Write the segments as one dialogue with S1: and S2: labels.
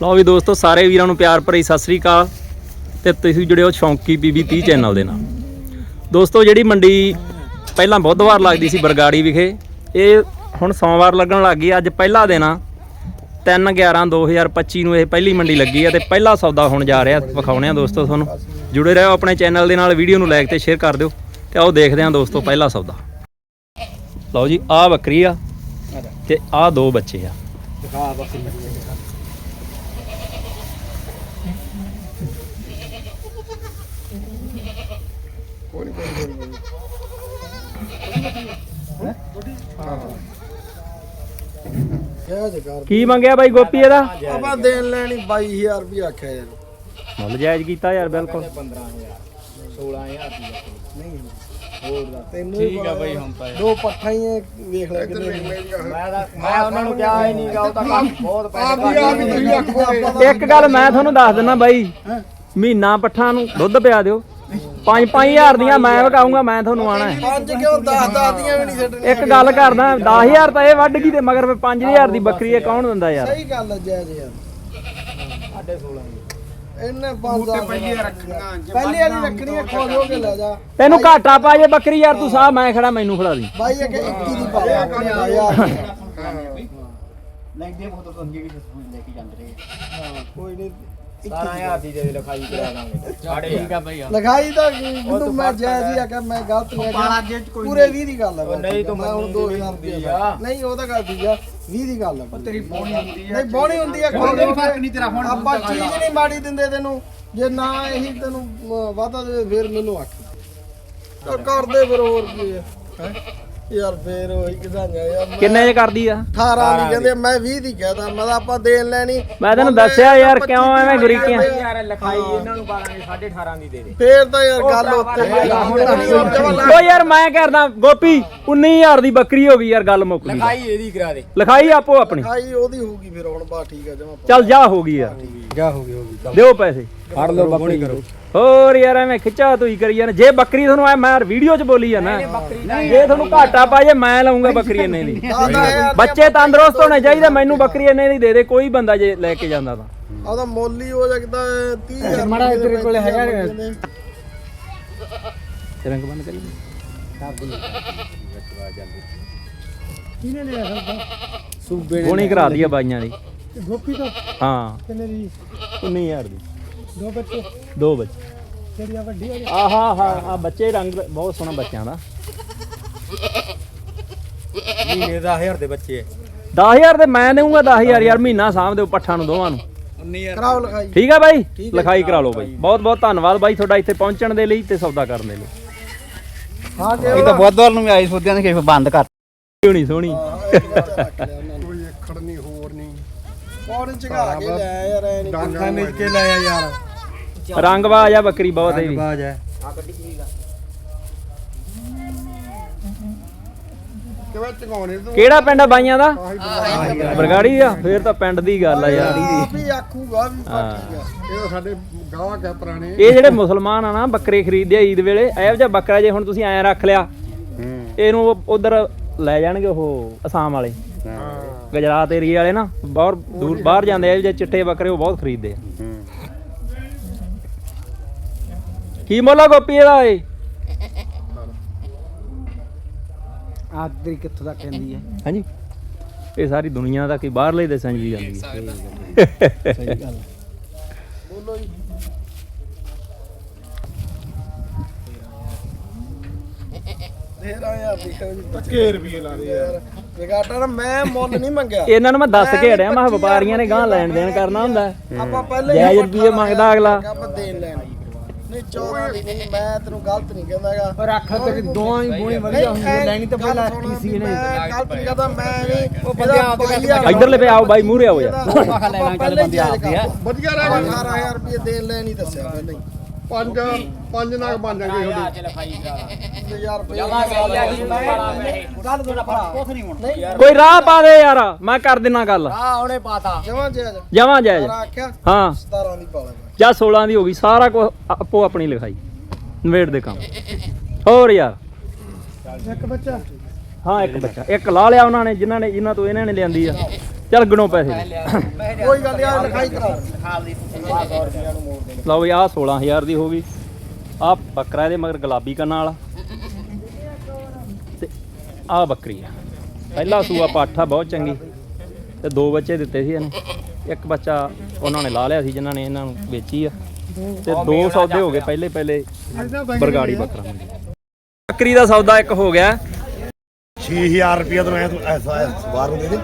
S1: ਲਓ ਵੀ ਦੋਸਤੋ, ਸਾਰੇ ਵੀਰਾਂ ਨੂੰ ਪਿਆਰ ਭਰੀ ਸਤਿ ਸ੍ਰੀ ਅਕਾਲ ਤੇ ਤੁਸੀਂ ਜੁੜੇ ਹੋ ਸ਼ੌਂਕੀ ਬੀਬੀ 30 ਚੈਨਲ ਦੇ ਨਾਲ। ਦੋਸਤੋ, ਜਿਹੜੀ ਮੰਡੀ ਪਹਿਲਾਂ ਬੁੱਧਵਾਰ ਲੱਗਦੀ ਸੀ ਬਰਗਾੜੀ ਵਿਖੇ, ਇਹ ਹੁਣ ਸੋਮਵਾਰ ਲੱਗਣ ਲੱਗ ਗਈ, ਅੱਜ ਪਹਿਲਾ ਦਿਨ ਆ। 3 11 2025 ਨੂੰ ਇਹ ਪਹਿਲੀ ਮੰਡੀ ਲੱਗੀ ਆ ਤੇ ਪਹਿਲਾ ਸੌਦਾ ਹੁਣ ਜਾ ਰਿਹਾ, ਵਿਖਾਉਣੇ ਆ ਦੋਸਤੋ ਤੁਹਾਨੂੰ। ਜੁੜੇ ਰਹੋ ਆਪਣੇ ਚੈਨਲ ਦੇ ਨਾਲ, ਵੀਡੀਓ ਨੂੰ ਲਾਈਕ ਤੇ ਸ਼ੇਅਰ ਕਰ ਦਿਓ ਤੇ ਆਓ ਦੇਖਦੇ ਹਾਂ ਦੋਸਤੋ ਪਹਿਲਾ ਸੌਦਾ। ਲਓ ਜੀ, ਆਹ ਬੱਕਰੀ ਆ ਤੇ ਆਹ ਦੋ ਬੱਚੇ ਆ।
S2: ਦਿਖਾ ਬੱਕਰੀ ਕਿਆ
S1: ਕੀ ਮੰਗਿਆ ਬਾਈ ਗੋਪੀ ਇਹਦਾ?
S2: ਆਪਾਂ ਦੇਣ ਲੈਣੀ 22000 ਰੁਪਏ ਆਖਿਆ ਯਾਰ।
S1: ਮੁੱਲ ਜਾਇਜ਼ ਕੀਤਾ ਯਾਰ ਬਿਲਕੁਲ।
S3: 15000 16000 ਦੀ
S2: ਨਹੀਂ।
S3: ਹੋਰ ਦਾ
S2: ਤੈਨੂੰ
S3: ਠੀਕ ਆ ਬਈ ਹੁਣ ਤਾਂ ਇਹ।
S2: ਦੋ ਪੱਠਾ ਹੀ ਆ, ਵੇਖ ਲੈ ਕਿੰਨੇ
S3: ਮੈਂ ਤਾਂ ਮੈਂ ਉਹਨਾਂ ਨੂੰ ਕਿਹਾ ਹੀ ਨਹੀਂਗਾ ਉਹ ਤਾਂ ਕੰਮ ਬਹੁਤ
S2: ਆਪ
S3: ਪੈਸੇ
S2: ਵੀ ਆਪ ਹੀ ਤੁਸੀਂ ਆਖੋ ਆਪਾਂ ਤਾਂ
S1: ਇੱਕ ਗੱਲ ਮੈਂ ਤੁਹਾਨੂੰ ਦੱਸ ਦਿੰਦਾ ਬਾਈ। ਮਹੀਨਾ ਪੱਠਾਂ ਨੂੰ ਦੁੱਧ ਪਿਆ ਦਿਓ। 5-5000 ਦੀਆਂ ਮੈਂ ਵਕਾਉਂਗਾ ਮੈਂ ਤੁਹਾਨੂੰ ਆਣਾ ਹੈ।
S2: ਪੰਜ ਕਿਉਂ? 10 10 ਦੀਆਂ ਵੀ ਨਹੀਂ ਛੱਡਣੀਆਂ
S1: ਇੱਕ ਗੱਲ ਕਰਦਾ 10000 ਤਾਂ ਇਹ ਵੱਢ ਗਈ ਤੇ ਮਗਰ 5000 ਦੀ ਬੱਕਰੀ ਇਹ ਕੌਣ ਦਿੰਦਾ ਯਾਰ?
S2: ਸਹੀ ਗੱਲ ਹੈ ਜੈ ਜੈ
S3: ਸਾਢੇ 16
S2: ਇਹਨੇ 5000 ਪਹਿਲੀ ਰੱਖਣੀਆਂ ਪਹਿਲੀ ਵਾਲੀ ਰੱਖਣੀਆਂ ਖੋਲ ਹੋ ਕੇ ਲੈ ਜਾ।
S1: ਤੈਨੂੰ ਘਾਟਾ ਪਾ ਜੇ ਬੱਕਰੀ ਯਾਰ ਤੂੰ ਸਾਹ ਮੈਂ ਖੜਾ ਮੈਨੂੰ ਫੜਾ ਦੀ।
S2: ਬਾਈ ਇਹ 21 ਦੀ ਪਾ ਯਾਰ
S3: ਲੈ ਦੇ ਫੋਟੋ ਤੋਂ ਅੱਗੇ ਵੀ ਲੈ ਕੇ ਜਾਂਦੇ ਰਹੇ।
S2: ਹਾਂ ਕੋਈ ਨਹੀਂ।
S3: 17000 ਦੀ ਦੇ ਲਿਖਾਈ ਕਰਾ ਦਾਂਗੇ। ਸਾਢੇ ਠੀਕ ਆ ਬਈ
S2: ਲਗਾਈ ਤਾਂ ਮੈਨੂੰ ਮੈਂ ਜੈ ਜੀ ਆਖਿਆ ਮੈਂ ਗਲਤ ਨਹੀਂ ਆਖਿਆ ਪੂਰੇ 20 ਦੀ ਗੱਲ ਹੈ
S3: ਉਹ ਨਹੀਂ ਤੂੰ
S2: ਮੈਂ ਹੁਣ
S3: ਮੰਨੀ
S2: 2000
S3: ਹੁੰਦੀ
S2: ਰੁਪਏ
S3: ਆ।
S2: ਨਹੀਂ ਉਹ ਤਾਂ ਗੱਲ ਠੀਕ ਆ 20 ਦੀ ਗੱਲ ਹੈ
S3: ਤੇਰੀ ਬੋਣੀ ਹੁੰਦੀ
S2: ਨਹੀਂ ਬੋਣੀ ਹੁੰਦੀ ਆ
S3: ਕੋਈ ਫ਼ਰਕ ਨਹੀਂ ਤੇਰਾ ਹੁਣ
S2: ਆਪਾਂ ਚੀਜ਼ ਨਹੀਂ ਮਾੜੀ ਦਿੰਦੇ ਤੈਨੂੰ ਜੇ ਨਾ ਇਹੀ ਤੈਨੂੰ ਵਾਧਾ ਦੇ ਫਿਰ ਮੈਨੂੰ ਆਖ। ਤਾਂ ਕਰਦੇ ਫਿਰ ਹੋਰ ਕੀ ਆ। ਹੈਂ? ਯਾਰ ਫੇਰ ਉਹੀ ਕਿਦਾਂਗਾ ਯਾਰ ਮੈਂ
S1: ਕਿੰਨੇ ਚ ਕਰਦੀ ਆ?
S2: 18 ਨਹੀਂ ਕਹਿੰਦੇ ਮੈਂ 20 ਦੀ ਕਹਦਾ ਮੈਂ ਤਾਂ ਆਪਾਂ ਦੇਣ ਲੈਣੀ।
S1: ਮੈਂ ਤੈਨੂੰ ਦੱਸਿਆ ਯਾਰ ਕਿਉਂ ਐਵੇਂ ਗਰੀਕੀਆਂ
S3: ਯਾਰ ਲਿਖਾਈ ਇਹਨਾਂ ਨੂੰ ਪਾਲਾਂਗੇ 18.5 ਦੀ ਦੇ ਦੇ।
S2: ਫੇਰ ਤਾਂ ਯਾਰ ਗੱਲ ਉੱਤੇ
S1: ਓ ਯਾਰ ਮੈਂ ਕਰਦਾ ਗੋਪੀ 19000 ਦੀ ਬੱਕਰੀ ਹੋ ਗਈ ਯਾਰ ਗੱਲ ਮੁੱਕ ਗਈ।
S3: ਲਿਖਾਈ ਇਹਦੀ ਕਰਾ ਦੇ।
S1: ਲਿਖਾਈ ਆਪੋ ਆਪਣੀ।
S2: ਲਿਖਾਈ ਉਹਦੀ ਹੋਊਗੀ ਫਿਰ ਹੁਣ ਬਾ ਠੀਕ ਆ ਜਮਾ
S1: ਚੱਲ ਜਾ ਹੋ ਗਈ ਯਾਰ।
S3: ਜਾ ਹੋ ਗਈ ਹੋ ਗਈ
S1: ਦਿਓ ਪੈਸੇ।
S3: ਫੜ ਲਓ ਬੱਕਰੀ। ਕਰੋ।
S1: ਹੋਰ ਯਾਰ ਐਵੇਂ ਖਿੱਚਾ ਤੂੰ ਹੀ ਕਰੀ ਜਾਣਾ ਜੇ ਬੱਕਰੀ ਤੁਹਾਨੂੰ ਐ ਮੈਂ ਵੀਡੀਓ 'ਚ ਬੋਲੀ ਜਾਣਾ ਜੇ ਤੁਹਾਨੂੰ ਘਾਟਾ ਪਾ ਜੇ ਮੈਂ ਲਾਉਂਗਾ ਬੱਕਰੀ ਇੰਨੇ ਦੀ। ਬੱਚੇ ਤੰਦਰੁਸਤ ਹੋਣੇ ਚਾਹੀਦੇ ਮੈਨੂੰ ਬੱਕਰੀ ਇੰਨੇ ਦੀ ਦੇ ਦੇ ਕੋਈ ਬੰਦਾ ਜੇ ਲੈ ਕੇ ਜਾਂਦਾ ਤਾਂ।
S2: ਉਹਦਾ ਮੁੱਲ ਹੀ ਹੋ ਜਾਂਦਾ 30000
S3: ਮਾੜਾ ਤੇਰੇ ਕੋਲੇ ਹੈਗਾ ਨੀ।
S1: ਰੰਗ ਬੰਦ ਕਰੀ
S2: ਕਿਹਨੇ ਲਿਆ ਸਰਦਾ
S3: ਸੂਬੇ
S1: ਗੋਣੀ ਕਰਾ ਦਿਆ ਬਾਈਆਂ ਦੀ।
S2: ਗੋਪੀ ਤੋਂ
S1: ਹਾਂ।
S2: ਕਿੰਨੇ ਦੀ?
S1: 19000 ਦੀ।
S2: ਦੋ ਬੱਚੇ?
S1: ਦੋ ਬੱਚੇ।
S2: ਜਿਹੜੀ ਆ ਵੱਡੀ ਵਾਲੀ
S1: ਆਹਾ ਹਾ ਆ ਬੱਚੇ ਰੰਗ ਬਹੁਤ ਸੋਹਣਾ ਬੱਚਿਆਂ ਦਾ।
S3: ਮਹੀਨੇ ਦਾ 1000 ਦੇ ਬੱਚੇ
S1: 10000 ਤੇ ਮੈਂ ਦੇਊਂਗਾ 10000 ਯਾਰ ਮਹੀਨਾ ਸਾਂਭ ਦਿਓ ਪੱਠਾਂ ਨੂੰ ਦੋਵਾਂ ਨੂੰ।
S3: 19000
S2: ਕਰਾਓ ਲਿਖਾਈ।
S1: ਠੀਕ ਆ ਬਾਈ? ਲਿਖਾਈ ਕਰਾ ਲਓ ਬਾਈ। ਬਹੁਤ ਬਹੁਤ ਧੰਨਵਾਦ ਬਾਈ ਤੁਹਾਡਾ ਇੱਥੇ ਪਹੁੰਚਣ ਦੇ ਲਈ ਤੇ ਸੌਦਾ ਕਰਨ ਦੇ ਲਈ।
S2: ਹਾਂ ਕਿ
S3: ਇਹ ਤਾਂ ਬੁੱਧਵਾਰ ਨੂੰ ਵੀ ਆਈ ਸੋਧਿਆਂ ਨੇ ਕਿ ਬੰਦ ਕਰ।
S1: ਹੋਣੀ ਸੋਹਣੀ
S2: ਕੋਈ ਏਖੜ ਨਹੀਂ ਹੋਰ ਨਹੀਂ ਪੌਣ ਚਗਾ ਕੇ ਲੈ ਯਾਰ ਐ ਨਹੀਂ
S3: ਅੱਖਾਂ ਮਿਲ ਕੇ ਲਾਇਆ ਯਾਰ।
S1: ਰੰਗ ਬਾਜ ਆ ਬੱਕਰੀ ਬਹੁਤ ਹੈ ਵੀ
S3: ਬਾਜ ਹੈ
S2: ਕਿਵੇਂ ਚਗਾਉਣੇ ਤੂੰ?
S1: ਕਿਹੜਾ ਪਿੰਡ ਆ ਬਾਈਆਂ ਦਾ? ਬਰਗਾੜੀ ਆ। ਫੇਰ ਤਾਂ ਪਿੰਡ ਦੀ ਗੱਲ ਆ ਯਾਰ।
S2: ਆਪ ਹੀ ਆਖੂਗਾ ਵੀ ਬਾਕੀ ਆ। ਇਹ ਸਾਡੇ ਗਾਹਕ ਆ ਪੁਰਾਣੇ।
S1: ਇਹ ਜਿਹੜੇ ਮੁਸਲਮਾਨ ਆ ਨਾ ਬੱਕਰੇ ਖਰੀਦਦੇ ਆ ਈਦ ਵੇਲੇ ਇਹੋ ਜਿਹਾ ਬੱਕਰਾ ਜੇ ਹੁਣ ਤੁਸੀਂ ਐਂ ਰੱਖ ਲਿਆ ਇਹਨੂੰ ਉਧਰ ਲੈ ਜਾਣਗੇ ਉਹ ਅਸਾਮ ਵਾਲੇ। ਗੁਜਰਾਤ ਏਰੀਆ ਵਾਲੇ ਨਾ ਬਾਹਰ ਦੂਰ ਬਾਹਰ ਜਾਂਦੇ ਆ ਇਹੋ ਜਿਹੇ ਚਿੱਟੇ ਬੱਕਰੇ ਉਹ ਬਹੁਤ ਖਰੀਦਦੇ ਆ। ਕੀ ਮੁੱਲ ਆ ਗੋਪੀ ਇਹਦਾ ਏ
S3: ਆ ਤੇਰੀ ਕਿੱਥੋਂ ਤੱਕ ਕਹਿੰਦੀ ਹੈ?
S1: ਹਾਂਜੀ। ਇਹ ਸਾਰੀ ਦੁਨੀਆ ਦਾ ਕੀ ਬਾਹਰਲੇ ਦੇਸ਼ਾਂ 'ਚ ਵੀ ਜਾਂਦੀ ਹੈ।
S3: ਸਹੀ ਗੱਲ
S2: ਬੋਲੋ ਜੀ। ਤੇਰਾ ਯਾਰ ਦੇਖੋ ਜੀ ਧੱਕੇ ਰੁਪਏ ਲਾ ਦੇ ਯਾਰ ਜਗਾਟਾ ਨਾ ਮੈਂ ਮੁੱਲ ਨਹੀਂ ਮੰਗਿਆ।
S1: ਇਹਨਾਂ ਨੂੰ ਮੈਂ ਦੱਸ ਕੇ ਹੜਿਆ ਮੈਂ ਵਪਾਰੀਆਂ ਨੇ ਗਾਂ ਲੈਣ ਦੇਣ ਕਰਨਾ ਹੁੰਦਾ।
S2: ਆਪਾਂ ਪਹਿਲੇ
S1: ਜਾਇਜ਼ ਰੁਪਈਏ ਮੰਗਦਾ ਅਗਲਾ।
S2: ਆਪਾਂ ਦੇਣ ਲੈਣ। ਨਹੀਂ 14 ਦੀ ਨਹੀਂ ਮੈਂ ਤੈਨੂੰ ਗਲਤ ਨਹੀਂ ਕਹਿੰਦਾਗਾ
S3: ਪਰ ਅੱਖ ਤੇਰੀ ਦੋਵਾਂ ਹੀ ਬੋਣੀ ਵਧੀਆ ਹੁੰਦੀ ਲੈਣੀ ਤਾਂ ਪਹਿਲਾਂ ਟੀਸੀ ਨੇ।
S2: ਗਲਤ ਨਹੀਂ ਕਹਿੰਦਾ ਮੈਂ ਨਹੀਂ
S3: ਉਹ ਬੰਦੇ ਆਪ ਦੇ
S1: ਇੱਧਰਲੇ ਪੇ ਆਓ ਬਾਈ ਮੂਹਰੇ ਆਓ ਯਾਰ।
S3: ਆਹ ਲੈ ਲਾਂ ਚੱਲ ਬੰਦੇ ਆਪਦੇ ਆ।
S2: ਵਧੀਆ ਰਹਿ ਗਿਆ 18000 ਰੁਪਏ ਦੇਣ ਲੈ ਨਹੀਂ ਦੱਸਿਆ ਪਹਿਲਾਂ ਹੀ।
S4: ਪੰਜ ਪੰਜ ਨਾਲ ਬਣ ਜਾਣਗੇ ਤੁਹਾਡੇ।
S3: ਲਿਖਾਈ ਕਰਾ
S2: 1000 ਰੁਪਏ।
S3: ਗੱਲ ਤੋਂ ਫੜਾ ਕੁਛ ਨਹੀਂ ਹੁਣ।
S2: ਨਹੀਂ।
S1: ਕੋਈ ਰਾਹ ਪਾ ਦੇ ਯਾਰ ਮੈਂ ਕਰ ਦਿੰਨਾ ਗੱਲ।
S3: ਉਹਨੇ ਪਾਤਾ
S2: ਜਮਾ ਜਾਇਜ਼।
S1: ਜਮਾਂ ਜਾਇਜ਼।
S2: ਆਖਿਆ
S1: ਹਾਂ।
S2: 17 ਦੀ ਪਾਲਾ
S1: ਜਾਂ 16 ਦੀ ਹੋ ਗਈ ਸਾਰਾ ਕੁਝ ਆਪੋ ਆਪਣੀ ਲਿਖਾਈ। ਨਵੇੜ ਦੇ ਕੰਮ। ਹੋਰ ਯਾਰ।
S2: ਇੱਕ ਬੱਚਾ।
S1: ਹਾਂ ਇੱਕ ਬੱਚਾ। ਇੱਕ ਲਾ ਲਿਆ ਉਹਨਾਂ ਨੇ ਜਿਨ੍ਹਾਂ ਨੇ ਜਿਨ੍ਹਾਂ ਤੋਂ ਇਹਨਾਂ ਨੇ ਲਿਆਂਦੀ ਆ। ਚੱਲ ਗਣੋ ਪੈਸੇ।
S2: ਕੋਈ ਗੱਲ ਨਹੀਂ ਆ ਲਿਖਾਈ ਕਰਾ।
S1: ਲਓ ਵੀ ਆਹ 16000 ਦੀ ਹੋ ਗਈ। ਆਹ ਬੱਕਰਾ ਇਹਦੇ ਮਗਰ ਗੁਲਾਬੀ ਕੰਨਾਂ ਵਾਲਾ। ਤੇ ਆਹ ਬੱਕਰੀ ਆ। ਪਹਿਲਾ ਸੂਆ ਪਾਠਾ ਬਹੁਤ ਚੰਗੀ। ਤੇ ਦੋ ਬੱਚੇ ਦਿੱਤੇ ਸੀ ਇਹਨੂੰ। ਇੱਕ ਬੱਚਾ ਉਹਨਾਂ ਨੇ ਲਾ ਲਿਆ ਸੀ ਜਿਨ੍ਹਾਂ ਨੇ ਇਹਨਾਂ ਨੂੰ ਵੇਚੀ ਆ। ਤੇ ਦੋ ਸੌਦੇ ਹੋ ਗਏ ਪਹਿਲੇ ਪਹਿਲੇ ਬਰਗਾੜੀ ਬੱਕਰਾ। ਬੱਕਰੀ ਦਾ ਸੌਦਾ ਇੱਕ ਹੋ ਗਿਆ।
S4: 6000 ਰੁਪਏ ਤੋਂ ਐ ਤੂੰ ਐਸਾ ਬਾਹਰ ਨੂੰ ਦੇ ਦੇ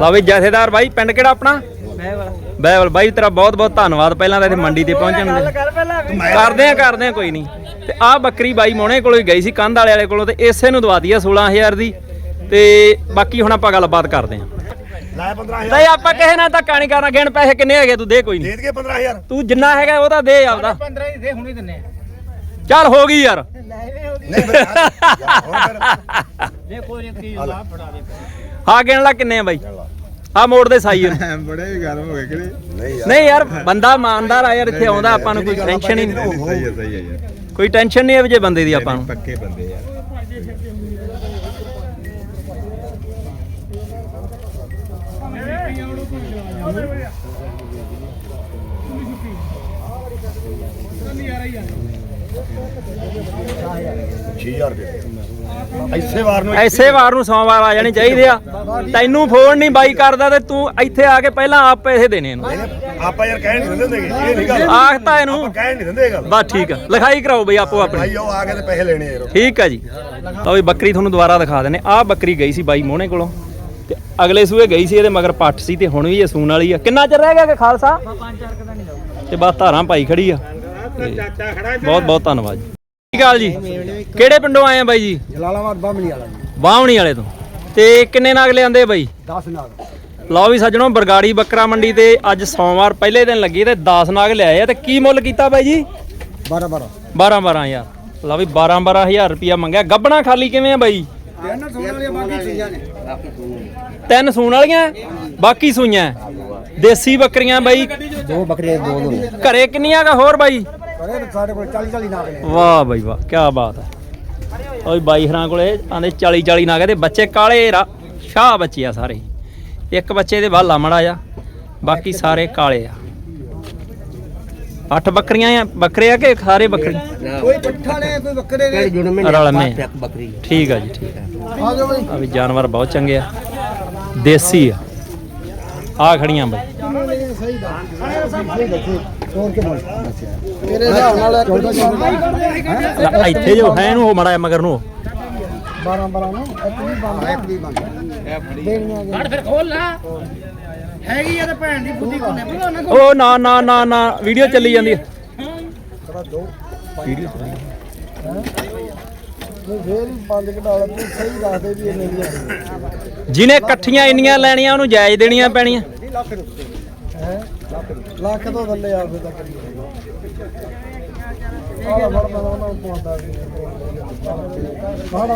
S1: ਲਓ ਵੀ ਜਥੇਦਾਰ ਬਾਈ ਪਿੰਡ ਕਿਹੜਾ ਆਪਣਾ? ਬੈਵਲ ਬਾਈ ਤੇਰਾ ਬਹੁਤ ਬਹੁਤ ਧੰਨਵਾਦ ਪਹਿਲਾਂ ਤਾਂ ਇੱਥੇ ਮੰਡੀ ਤੇ ਪਹੁੰਚਣ ਦੇ। ਕਰਦੇ ਆ ਕਰਦੇ ਆ ਕੋਈ ਨਹੀਂ। ਤੇ ਆਹ ਬੱਕਰੀ ਬਾਈ ਮੋਹਣੇ ਕੋਲੋਂ ਹੀ ਗਈ ਸੀ ਕੰਧ ਵਾਲੇ ਵਾਲੇ ਕੋਲੋਂ ਤੇ ਇਸੇ ਨੂੰ ਦਵਾ ਦਈਆ 16000 ਦੀ। ਤੇ ਬਾਕੀ ਹੁਣ ਆਪਾਂ ਗੱਲਬਾਤ ਕਰਦੇ ਆ
S4: ਲੈ 15000
S1: ਤੇ ਆਪਾਂ ਕਿਸੇ ਨਾਲ ਧੱਕਾ ਨਹੀਂ ਕਰਨਾ ਗਿਣ ਪੈਸੇ ਕਿੰਨੇ ਹੈਗੇ ਤੂੰ ਦੇ ਕੋਈ ਨਹੀਂ।
S4: ਦੇ ਦੇ 15000
S1: ਤੂੰ ਜਿੰਨਾ ਹੈਗਾ ਉਹਦਾ ਦੇ ਆਪਦਾ।
S3: 15 ਹੀ ਦੇ ਹੁਣੇ ਦਿੰਨੇ
S1: ਚੱਲ ਹੋ ਗਈ ਯਾਰ।
S4: ਨਹੀਂ ਫਿਰ ਯਾਰ, ਹੁਣ ਫਿਰ
S3: ਦੇ ਕੋਈ ਨਹੀਂ ਕੀ ਲਾ ਫੜਾ ਦੇ।
S1: ਹਾਂ ਗਿਣ ਲਾ ਕਿੰਨੇ ਆ ਬਾਈ? ਆ ਮੋੜ ਦੇ ਸਾਈ।
S5: ਬੜੇ ਗਰਮ ਹੋ ਗਏ ਕਿਹੜੇ
S4: ਨਹੀਂ? ਯਾਰ।
S1: ਨਹੀਂ ਯਾਰ ਬੰਦਾ ਇਮਾਨਦਾਰ ਆ ਯਾਰ ਇੱਥੇ ਆਉਂਦਾ ਆਪਾਂ ਨੂੰ ਕੋਈ ਟੈਨਸ਼ਨ ਹੀ ਨਹੀਂ
S5: ਸਹੀ ਹੈ ਸਹੀ ਹੈ ਯਾਰ
S1: ਕੋਈ ਟੈਨਸ਼ਨ ਨਹੀਂ ਇਹ ਜੇ ਬੰਦੇ ਦੀ ਆਪਾਂ ਨੂੰ।
S5: ਪੱਕੇ ਬੰਦੇ ਯਾਰ
S4: ਛੇ ਹਜ਼ਾਰ ਰੁਪਏ ਐਸੇ ਵਾਰ ਨੂੰ
S1: ਐਸੇ ਵਾਰ ਨੂੰ ਸੋਮਵਾਰ ਆ ਜਾਣੇ ਚਾਹੀਦੇ ਆ। ਤੈਨੂੰ ਫੋਨ ਨਹੀਂ ਬਾਈ ਕਰਦਾ ਤੇ ਤੂੰ ਇੱਥੇ ਆ ਕੇ ਪਹਿਲਾਂ ਆਪ ਪੈਸੇ ਦੇਣੇ ਇਹਨੂੰ।
S4: ਆਪਾਂ ਯਾਰ ਕਹਿ ਨਹੀਂ ਦਿੰਦੇ ਇਹ ਨਹੀਂ ਗੱਲ।
S1: ਆਖਤਾ ਇਹਨੂੰ।
S4: ਆਪਾਂ ਕਹਿ ਨਹੀਂ ਦਿੰਦੇ ਇਹ ਗੱਲ।
S1: ਬਸ ਠੀਕ ਆ। ਲਿਖਾਈ ਕਰਾਓ ਬਈ ਆਪੋ ਆਪਣੀ।
S4: ਭਾਈ ਉਹ ਆ ਕੇ ਤੇ ਪੈਸੇ ਲੈਣੇ ਯਾਰ
S1: ਠੀਕ ਆ ਜੀ। ਲਓ ਵੀ ਬੱਕਰੀ ਤੁਹਾਨੂੰ ਦੁਬਾਰਾ ਦਿਖਾ ਦਿੰਨੇ ਆਹ ਬੱਕਰੀ ਗਈ ਸੀ ਬਾਈ ਮੋਹਣੇ ਕੋਲੋਂ। ਤੇ ਅਗਲੇ ਸੂਏ ਗਈ ਸੀ ਇਹਦੇ ਮਗਰ ਪੱਠ ਸੀ ਤੇ ਹੁਣ ਵੀ ਇਹ ਸੂਣ ਵਾਲੀ ਆ। ਕਿੰਨਾ ਚਿਰ ਰਹਿ ਗਿਆ ਕਿ ਖਾਲਸਾ? ਤੇ ਬਸ ਧਾਰਾਂ ਪਾਈ ਖੜੀ ਆ। ਤੇ ਬਹੁਤ ਬਹੁਤ ਧੰਨਵਾਦ ਜੀ। ਸ਼੍ਰੀ ਅਕਾਲ ਜੀ? ਕਿਹੜੇ ਪਿੰਡੋਂ ਆਏ ਆ ਬਾਈ ਜੀ?
S2: ਜਲਾਲਾਬਾਦ ਬਾਮਣੀ ਵਾਲਾ ਜੀ।
S1: ਬਾਹਮਣੀ ਵਾਲੇ ਤੋਂ। ਤੇ ਕਿੰਨੇ ਨਾਗ ਲਿਆਂਦੇ ਬਾਈ?
S2: 10 ਨਾਲ
S1: ਲਓ ਵੀ ਸੱਜਣੋ ਬਰਗਾੜੀ ਬੱਕਰਾ ਮੰਡੀ ਤੇ ਅੱਜ ਸੋਮਵਾਰ ਪਹਿਲੇ ਦਿਨ ਲੱਗੀ ਤੇ 10 ਨਾਗ ਲਿਆਏ ਆ। ਤੇ ਕੀ ਮੁੱਲ ਕੀਤਾ ਬਾਈ ਜੀ?
S2: 12 12
S1: 12 12000 ਲਓ ਵੀ 12 12000 ਰੁਪਿਆ ਮੰਗਿਆ। ਗੱਬਣਾ ਖਾਲੀ ਕਿਵੇਂ ਆ ਬਾਈ?
S2: ਇਹਨਾਂ ਸੋਣ ਵਾਲੀਆਂ ਬਾਕੀ ਚੀਜ਼ਾਂ ਨੇ।
S1: ਤਿੰਨ ਸੂਣ ਵਾਲੀਆਂ ਬਾਕੀ ਸੂਈਆਂ। ਦੇਸੀ ਬੱਕਰੀਆਂ ਬਾਈ।
S2: ਦੋ ਬੱਕਰੇ ਦੋ ਦੋ
S1: ਘਰੇ ਕਿੰਨੀਆਂ ਕਾ ਹੋਰ ਬਾਈ?
S2: ਕਰੇ ਸਾਡੇ ਕੋਲ 40 40 ਨਾਗ ਨੇ।
S1: ਵਾਹ ਬਾਈ ਵਾਹ ਕੀ ਬਾਤ ਹੈ। ਓਏ ਬਾਈ ਹਰਾਂ ਕੋਲੇ ਆਂਦੇ 40 40 ਨਾਗ ਤੇ ਬੱਚੇ ਕਾਲੇ ਰਾ- ਸ਼ਾਹ ਬੱਚੇ ਆ ਸਾਰੇ। ਇੱਕ ਬੱਚੇ ਦੇ ਵਾਲਾ ਮੜਾ ਆ ਬਾਕੀ ਸਾਰੇ ਕਾਲੇ ਆ। ਅੱਠ ਬੱਕਰੀਆਂ ਆ ਬੱਕਰੇ ਆ ਕਿ ਸਾਰੇ ਬੱਕਰੀ?
S2: ਕੋਈ ਪੱਠਾ ਨੇ ਕੋਈ ਬੱਕਰੇ ਨੇ
S1: ਰਲਮੇ ਠੀਕ ਆ ਜੀ ਠੀਕ ਆ।
S2: ਆ ਜਾਓ ਬਈ।
S1: ਆ ਵੀ ਜਾਨਵਰ ਬਹੁਤ ਚੰਗੇ ਆ। ਦੇਸੀ ਆ। ਆ ਖੜੀਆਂ ਬਾਈ।
S2: ਸਹੀ ਦਾ ਸਹੀ ਦੇਖੀ ਤੋੜ ਕੇ ਬੋਲ ਮੇਰੇ ਹਿਸਾਬ ਨਾਲ 14
S1: ਲੈ, ਇੱਥੇ ਜੋ ਹੈ ਇਹਨੂੰ ਉਹ ਮੜਾ ਮਗਰ ਨੂੰ।
S2: 12 12 ਨੂੰ ਇੱਕ ਵੀ ਬੰਦ ਇੱਕ ਵੀ ਬੰਦ ਦੇਣੀਆਂ
S3: ਫਿਰ ਖੋਲ ਲਾ ਹੈਗੀ ਆ ਤੇ ਭੈਣ ਦੀ? ਬੁੱਧੀ ਕੋਨੇ ਬੁਲਾ ਨਾ
S1: ਉਹ ਨਾ ਨਾ ਨਾ ਨਾ ਵੀਡੀਓ ਚੱਲੀ ਜਾਂਦੀ ਹੈ।
S2: ਨਹੀਂ ਫੇਰ ਹੀ ਤੂੰ ਸਹੀ ਵੀ
S1: ਜਿਹਨੇ ਇਕੱਠੀਆਂ ਇੰਨੀਆਂ ਲੈਣੀਆਂ ਉਹਨੂੰ ਜਾਇਜ਼ ਦੇਣੀਆਂ ਪੈਣੀਆਂ।
S2: ਲੱਖ ਰੁਪਏ। ਹੈ? ਲੱਖ ਤੋਂ ਥੱਲੇ ਆ ਫੇ ਤੱਕ ਆਹ ਫੜ ਮੈਂ ਉਹਨਾਂ ਨੂੰ ਪਹੁੰਚਦਾ ਸੀ ਫੜ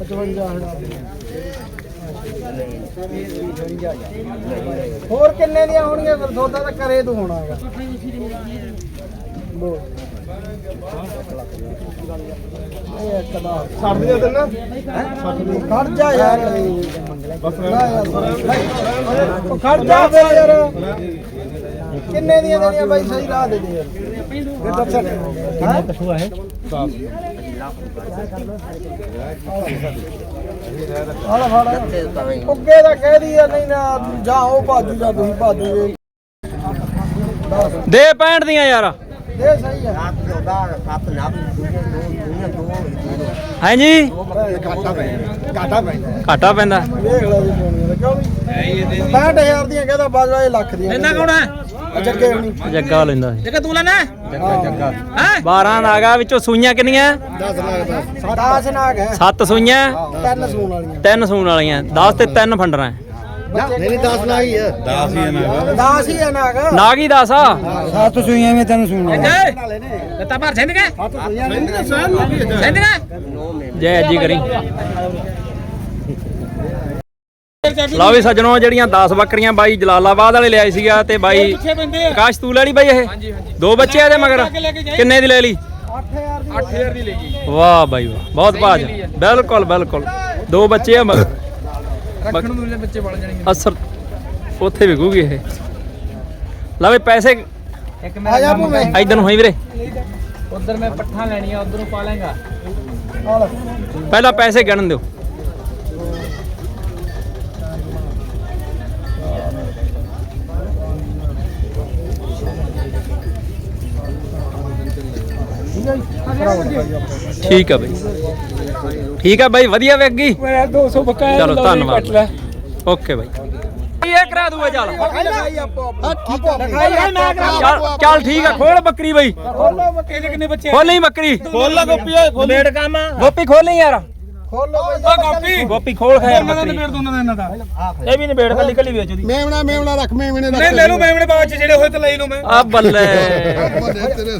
S2: 55000 ਹੋਰ ਕਿੰਨੇ ਦੀਆਂ ਹੋਣਗੀਆਂ ਫਿਰ? ਸੌਦਾ ਤਾਂ ਕਰੇ ਤੂੰ ਹੋਣਾ ਹੈਗਾ ਬੋਲ ਛੱਡ ਦੇ ਤੈਨੂੰ ਖੜ ਜਾ ਯਾਰ ਬਸ ਖੜ ਜਾ ਫੇਰ ਯਾਰ ਕਿੰਨੇ ਦੀਆਂ ਦੇਣੀਆਂ ਬਾਈ ਸਹੀ ਰਾਹ ਦੇ ਦੇ ਯਾਰ ਇਹ ਦੱਸ ਕਿੰਨੇ ਕਸੂਆ ਹੈ ਹਾਲਾ ਫਾੜਾ ਉੱਗੇ ਦਾ ਕਹਿ ਦੀ ਆ ਨਹੀਂ ਨਾ ਜਾ ਉਹ ਭਾਜੂ ਜਾਂ ਤੁਸੀਂ ਭਾਜੂ
S1: ਦੇ 65 ਦੀਆਂ ਯਾਰ।
S2: ਇਹ ਸਹੀ ਹੈ।
S1: ਹਾਂਜੀ
S2: ਘਾਟਾ ਪੈਂਦਾ ਘਾਟਾ ਪੈਂਦਾ।
S1: ਘਾਟਾ ਪੈਂਦਾ।
S2: ਦੇਖ ਲੈ ਜੀ ਪਾਉਣੀ ਦਾ ਕਿਉਂ ਵੀ 65000 ਦੀਆਂ ਕਹਿੰਦਾ ਬਾਜਵਾ ਇਹ ਲੱਖ ਦੀਆਂ
S3: ਇੰਨਾ ਕੌਣ ਹੈ?
S2: ਜੱਗੇ ਨਹੀਂ
S1: ਜੱਗਾ ਲੈਂਦਾ ਸੀ।
S3: ਜੱਗਾ ਤੂੰ ਲੈਣਾ? ਹੈ।
S1: 12 ਨਾਗਾ ਵਿੱਚੋਂ ਸੂਈਆਂ ਕਿੰਨੀਆਂ?
S2: 10 ਲੱਖ 10 ਨਾਗ ਹੈ।
S1: 7 ਸੂਈਆਂ?
S2: ਤਿੰਨ ਸੂਣ ਵਾਲੀਆਂ।
S1: ਤਿੰਨ ਸੂਣ ਵਾਲੀਆਂ। 10 ਤੇ 3 ਫੰਡਰਾਂ
S2: ਨਹੀਂ ਨਹੀਂ 10 ਨਾਗ ਹੀ ਹੈ
S5: 10 ਹੀ ਨਾ
S2: 10 ਹੀ ਹੈ ਨਾਗ।
S1: ਨਾਗ ਹੀ 10 ਆ।
S2: ਸੱਤ ਸੂਈਆਂ ਵਿੱਚ ਤੈਨੂੰ ਸੂਣ
S3: ਜੈ। ਤਾ ਭਰ ਸਿੰਦਗਾ
S2: ਸੱਤ ਸੂਈਆਂ ਨੇ।
S3: ਸਿੰਦਗਾ
S1: ਜੈ ਜੀ ਕਰੀ। ਲਓ ਵੀ ਸੱਜਣੋ ਜਿਹੜੀਆਂ 10 ਬੱਕਰੀਆਂ ਬਾਈ ਜਲਾਲਾਬਾਦ ਵਾਲੇ ਲਿਆਏ ਸੀਗਾ ਤੇ ਬਾਈ ਆਕਾਸ਼ ਤੂੰ ਲੈ ਲਈ ਬਾਈ ਇਹ? ਦੋ ਬੱਚੇ ਆ ਇਹਦੇ ਮਗਰ। ਕਿੰਨੇ ਦੀ ਲੈ ਲਈ?
S2: 8000 ਦੀ
S1: ਵਾਹ ਬਾਈ ਵਾਹ ਬਹੁਤ ਬਾਜ ਬਿਲਕੁਲ ਬਿਲਕੁਲ। ਦੋ ਬੱਚੇ ਆ ਮਗਰ।
S5: ਰੱਖਣ ਨੂੰ ਦੂਲੇ ਬੱਚੇ ਬਣ ਜਾਣਗੇ।
S1: ਅਸਰ ਉੱਥੇ ਵਿਕੂਗੀ ਇਹ। ਲਾ ਵੀ ਪੈਸੇ।
S6: ਇੱਕ
S5: ਆ ਜਾ ਭੂਵੇਂ।
S1: ਇਧਰ ਨੂੰ ਹੋਈ ਵੀਰੇ।
S6: ਉਧਰ ਮੈਂ ਪੱਠਾ ਲੈਣੀ ਆ ਉਧਰੋਂ ਪਾ ਲੇਗਾ
S1: ਪਹਿਲਾਂ ਪੈਸੇ ਗਿਣਨ ਦਿਓ। ਠੀਕ ਆ ਬਈ। ਠੀਕ ਆ ਬਾਈ ਵਧੀਆ ਵੇਖ ਗਈ?
S5: ਮੈਂ 200 ਬਕਾਇਆ
S1: ਚਲੋ ਧੰਨਵਾਦ ਓਕੇ ਬਾਈ। ਇਹ ਕਰਾ ਦੂਗਾ ਚੱਲ।
S5: ਲਿਖਾਈ ਆਪੋ ਆਪੋ ਲਿਖਾਈ ਮੈਂ
S1: ਚੱਲ ਚੱਲ ਠੀਕ ਆ ਖੋਲ ਬੱਕਰੀ ਬਾਈ।
S5: ਖੋਲੋ ਬੱਕਰੀ। ਕਿੰਨੇ ਬੱਚੇ
S1: ਖੋਲੀ ਬੱਕਰੀ।
S5: ਖੋਲ ਲਾ ਗੋਪੀ ਓਏ ਖੋਲ
S6: ਲੇਟ ਕੰਮ
S1: ਗੋਪੀ ਖੋਲੀ ਯਾਰ।
S5: ਖੋਲੋ ਬਈ।
S6: ਗੋਪੀ।
S1: ਗੋਪੀ ਖੋਲ ਖੈਰ
S6: ਉਹਨਾਂ ਦਾ
S1: ਬੱਕਰੀ।
S6: ਨਿਬੇੜ ਦੋਨਾਂ ਦਾ ਇਹਨਾਂ ਦਾ।
S1: ਇਹ ਵੀ ਨਿਬੇੜ ਕੱਲੀ ਕੱਲੀ ਵੇਚ ਉਹਦੀ
S5: ਮੇਵਣਾ ਮੇਵਣਾ ਰੱਖ ਮੇਵਣੇ
S6: ਨਹੀਂ ਲੈ ਲੂ ਮੈਮਣੇ ਬਾਅਦ ਚ ਜਿਹੜੇ ਹੋਏ ਤੇ ਲੈ ਲੂ ਮੈਂ।
S1: ਆ ਬੱਲੇ।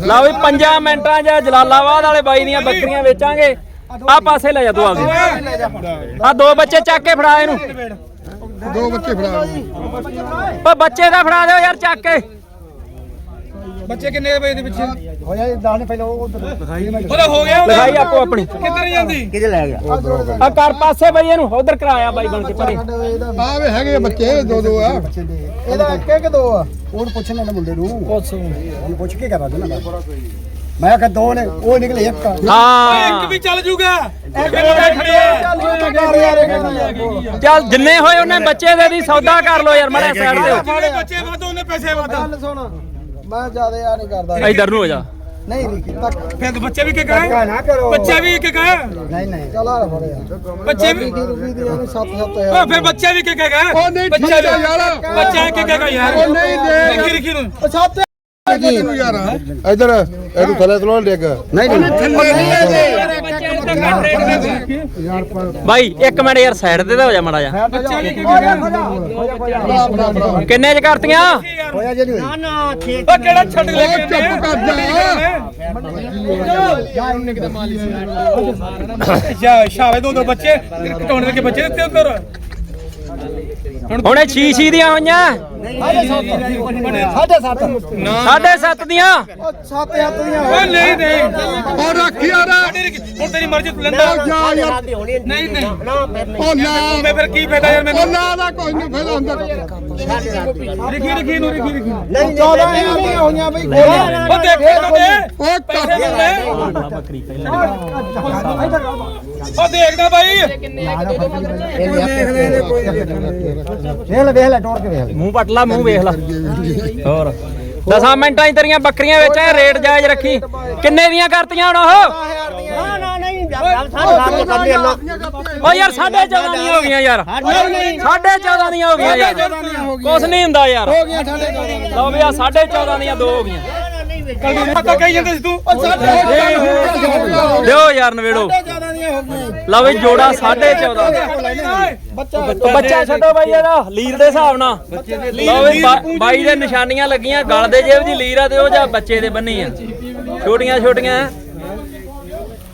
S1: ਲਓ ਵੀ 5 ਮਿੰਟਾਂ 'ਚ ਜਲਾਲਾਬਾਦ ਵਾਲੇ ਬਾਈ ਦੀਆਂ ਬੱਕਰੀਆਂ ਵੇਚਾਂਗੇ। ਆ ਪਾਸੇ ਲੈ ਜਾ ਤੂੰ ਆਪਦੀ। ਆ ਦੋ ਬੱਚੇ ਚੱਕ ਕੇ ਫੜਾ ਇਹਨੂੰ।
S5: ਦੋ ਬੱਚੇ ਫੜਾ
S1: ਓ ਬੱਚੇ ਦਾ ਫੜਾ ਦਿਓ ਯਾਰ ਚੱਕ ਕੇ।
S6: ਬੱਚੇ ਕਿੰਨੇ ਵਜੇ ਦੇ ਪਿੱਛੇ?
S5: ਹੋਇਆ ਇਹ ਦਾਣੇ ਪਹਿਲਾਂ ਉਹ ਮੈਂ
S6: ਉਹਦਾ ਹੋ ਗਿਆ
S1: ਲਿਖਾਈ ਆਪੋ ਆਪਣੀ।
S6: ਕਿੱਧਰ ਜਾਂਦੀ?
S1: ਆ ਕਰ ਪਾਸੇ ਬਈ ਇਹਨੂੰ ਉਧਰ ਕਰਾਇਆ ਬਾਈ ਬਣ ਕੇ ਪਰੇ।
S5: ਆ ਵੇ ਹੈਗੇ ਬੱਚੇ ਦੋ ਦੋ ਆ। ਇਹਦਾ ਇੱਕ ਇੱਕ ਦੋ ਆ। ਉਹ ਪੁੱਛ ਲੈਣਾ ਮੁੰਡੇ ਨੂੰ। ਪੁੱਛ। ਉਹਨੂੰ ਪੁੱਛ ਕੇ ਕਰਾ ਦੇਣਾ ਮੈਂ ਕਿਹਾ ਦੋ ਨੇ ਉਹ ਨਿਕਲੇ ਇੱਕ।
S1: ਹਾਂ।
S6: ਇੱਕ ਵੀ ਚੱਲ ਜੂਗਾ। ਇੱਕ ਵੀ ਖੜੇ ਆ।
S1: ਚੱਲ ਜਿੰਨੇ ਹੋਏ ਉਹਨੇ ਬੱਚੇ ਦੇ ਦੀ ਸੌਦਾ ਕਰ ਲੋ ਯਾਰ ਮੜੇ ਸਾਈਡ
S6: ਜਿਹੜੇ ਬੱਚੇ ਵੱਧ ਉਹਨੇ ਪੈਸੇ ਵੱਧ।
S5: ਗੱਲ ਸੁਣ ਮੈਂ ਜ਼ਿਆਦਾ ਆ ਨਹੀਂ ਕਰਦਾ।
S1: ਤੇ ਇਧਰ ਨੂੰ ਹੋ ਜਾ।
S5: ਨਹੀਂ ਰਿਕੀ ਤੱਕ
S6: ਫਿਰ ਬੱਚੇ ਵੀ ਕੀ ਕਹੇ
S5: ਨਾ ਕਰੋ।
S6: ਬੱਚੇ ਵੀ ਕੀ ਕਹੇ
S5: ਨਹੀਂ ਨਹੀਂ ਚਲ ਆ ਫੜੇ ਯਾਰ
S6: ਬੱਚੇ ਵੀ
S5: ਰਿਕੀ ਰੁਕੀ ਦੀ ਉਹਨੂੰ 7 7
S6: ਉਹ ਫਿਰ ਬੱਚੇ ਵੀ ਕੀ ਕਹੇਗਾ
S5: ਉਹ ਨਹੀਂ
S6: ਬੱਚੇ। ਬੱਚਾ ਕੀ ਕਹੇਗਾ ਯਾਰ।
S5: ਉਹ ਨਹੀਂ ਦੇ।
S6: ਲਿਖੀ ਲਿਖੀ ਨੂੰ।
S5: ਉਹ 7 ਯਾਰ। ਇਧਰ ਇਹਨੂੰ ਥੱਲੇ ਤਲੋਂ ਡਿੱਗ ਨਹੀਂ
S1: ਬਾਈ ਇੱਕ ਮਿੰਟ ਯਾਰ ਸਾਈਡ ਤੇ ਤਾਂ ਹੋ ਜਾ ਮੜਾ ਜਾ ਕਿੰਨੇ ਚ ਕਰਤੀਆਂ?
S5: ਹੋਇਆ ਜਿਹੜੀ ਹੋਈ
S6: ਉਹ ਕਿਹੜਾ ਛੱਡ ਲੈ ਕੇ
S5: ਚੁੱਪ ਕਰ ਜਾ।
S6: ਜਾ ਸ਼ਾਵੇ ਦੋ ਦੋ ਬੱਚੇ ਟੋਣ ਦੇ ਕੇ ਬੱਚੇ ਦਿੱਤੇ ਉਧਰ।
S1: ਹੁਣ ਛੀ ਦੀਆਂ ਹੋਈਆਂ?
S5: ਸਾਢੇ 7
S1: ਸਾਢੇ ਸੱਤ ਦੀਆਂ?
S5: ਉਹ 7 ਹੱਥ ਦੀਆਂ
S6: ਉਹ ਨਹੀਂ। ਨਹੀਂ।
S5: ਉਹ ਰੱਖ ਯਾਰ।
S6: ਹੁਣ ਤੇਰੀ ਮਰਜ਼ੀ ਤੂੰ ਲੈਂਦਾ।
S5: ਜਾ ਯਾਰ।
S6: ਨਹੀਂ ਨਹੀਂ।
S5: ਉਹ ਨਾ
S6: ਮੈਂ ਫਿਰ ਕੀ ਫਾਇਦਾ ਯਾਰ
S5: ਉਹ
S6: ਮੈਨੂੰ
S5: ਨਾ ਨਾ ਕੋਈ ਨਹੀਂ ਫਾਇਦਾ ਹੁੰਦਾ।
S6: ਲਿਖੀ ਲਿਖੀ ਨੂੰ ਲਿਖੀ ਲਿਖੀ
S5: ਨਹੀਂ 14 ਦੀਆਂ ਹੋਈਆਂ ਬਈ।
S6: ਉਹ ਦੇਖ ਤਾਂ ਦੇ।
S5: ਉਹ
S6: ਪੈਸੇ ਦਿੰਦੇ ਉਹ ਦੇਖਦਾ ਬਾਈ।
S5: ਵੇਖ ਲੈ ਵੇਖ ਲੈ ਟੋੜ ਕੇ ਵੇਖ ਲੈ।
S1: ਮੂੰਹ ਪਟ ਲਾ ਮੂੰਹ ਵੇਖ ਲਾ। ਹੋਰ। 10 ਮਿੰਟਾਂ 'ਚ ਤੇਰੀਆਂ ਬੱਕਰੀਆਂ ਵੇਚਾਂ ਰੇਟ ਜਾਇਜ਼ ਰੱਖੀ। ਕਿੰਨੇ ਦੀਆਂ ਕਰਤੀਆਂ ਹੁਣ ਉਹ? ਓ ਯਾਰ 14.5 ਦੀਆਂ ਹੋ ਗਈਆਂ ਯਾਰ। 14.5 ਦੀਆਂ ਹੋ ਗਈਆਂ ਯਾਰ। ਕੁਛ ਨਹੀਂ ਹੁੰਦਾ ਯਾਰ।
S5: ਹੋ ਗਿਆ ਸਾਡੇ ਕੋਲ
S1: ਲਓ ਵੀ ਆ 14.5 ਦੀਆਂ ਦੋ ਹੋ ਗਈਆਂ।
S6: ਪਤਾ ਕਹੀ ਜਾਂਦੇ ਸੀ ਤੂੰ?
S1: ਦਿਓ ਯਾਰ ਨਵੇੜੋ।
S5: ਜ਼ਿਆਦਾ ਦੀਆਂ ਹੋ ਗਈਆਂ।
S1: ਲਓ ਵੀ ਜੋੜਾ 14.5
S5: ਬੱਚਾ
S1: ਬੱਚਾ ਛੱਡੋ ਬਾਈ ਇਹਦਾ ਲੀਰ ਦੇ ਹਿਸਾਬ ਨਾਲ। ਲਓ ਵੀ ਬਾਈ ਦੇ ਨਿਸ਼ਾਨੀਆਂ ਲੱਗੀਆਂ ਗਲ ਦੇ ਜੇਬ ਦੀ ਲੀਰ ਆ ਤੇ ਉਹ ਜਾਂ ਬੱਚੇ ਦੇ ਬੰਨੀ ਆ। ਛੋਟੀਆਂ ਛੋਟੀਆਂ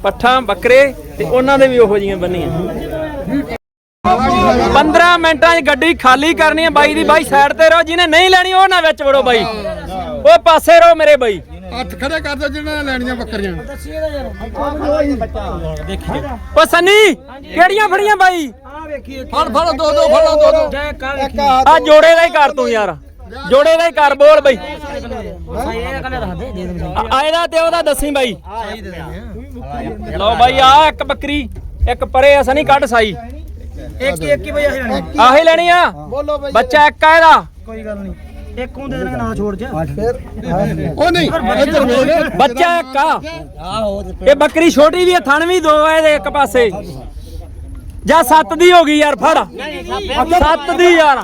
S1: ਪੱਠਾਂ ਬੱਕਰੇ ਤੇ ਉਹਨਾਂ ਦੇ ਵੀ ਉਹੋ ਜੀਆਂ ਬੰਨੀਆਂ। 15 ਮਿੰਟਾਂ 'ਚ ਗੱਡੀ ਖਾਲੀ ਕਰਨੀ ਹੈ ਬਾਈ ਦੀ ਬਾਈ ਸਾਈਡ ਤੇ ਰਹੋ ਜਿਹਨੇ ਨਹੀਂ ਲੈਣੀ ਉਹ ਨਾ ਵਿੱਚ ਵੜੋ ਬਾਈ। ਉਹ ਪਾਸੇ ਰਹੋ ਮੇਰੇ ਬਾਈ।
S5: ਹੱਥ ਖੜੇ ਕਰ ਦੇ ਜਿਹਨਾਂ ਨੇ ਲੈਣੀਆਂ ਬੱਕਰੀਆਂ।
S1: ਉਹ ਸੰਨੀ ਕਿਹੜੀਆਂ ਫੜੀਆਂ ਬਾਈ?
S5: ਫੜ ਫੜ ਦੋ ਦੋ ਫੜੋ ਦੋ ਦੋ। ਇੱਕ ਹੱਥ
S1: ਆ ਜੋੜੇ ਦਾ ਹੀ ਕਰ ਤੂੰ ਯਾਰ। ਜੋੜੇ ਦਾ ਹੀ ਕਰ ਬੋਲ ਬਈ। ਇਹਦਾ ਤੇ ਉਹਦਾ ਦੱਸੀ ਬਾਈ। ਲਓ ਬਾਈ ਆ ਇੱਕ ਬੱਕਰੀ ਇੱਕ ਪਰੇ ਆ ਸਨੀ ਕੱਢ ਸਾਈ।
S6: ਇੱਕ ਇੱਕ ਹੀ ਵਜੇ ਲੈਣੀ।
S1: ਆਹੀ ਲੈਣੀ ਆ?
S5: ਬੋਲੋ ਬਈ।
S1: ਬੱਚਾ ਇੱਕ ਆ ਇਹਦਾ।
S6: ਕੋਈ ਗੱਲ ਨਹੀਂ। ਇੱਕ ਨੂੰ ਦੇ ਦੇਣਾ ਨਾ ਛੋੜ ਜਾ
S5: ਫਿਰ? ਉਹ ਨਹੀਂ ਇੱਧਰ ਵੇਖ
S1: ਬੱਚਾ। ਇੱਕ ਆ। ਇਹ ਬੱਕਰੀ ਛੋਟੀ ਵੀ ਹੈ ਥਣ ਵੀ ਦੋ ਆ ਇਹਦੇ ਇੱਕ ਪਾਸੇ। ਜਾਂ ਸੱਤ ਦੀ ਹੋ ਗਈ ਯਾਰ ਫੜ। ਸੱਤ ਦੀ ਯਾਰ।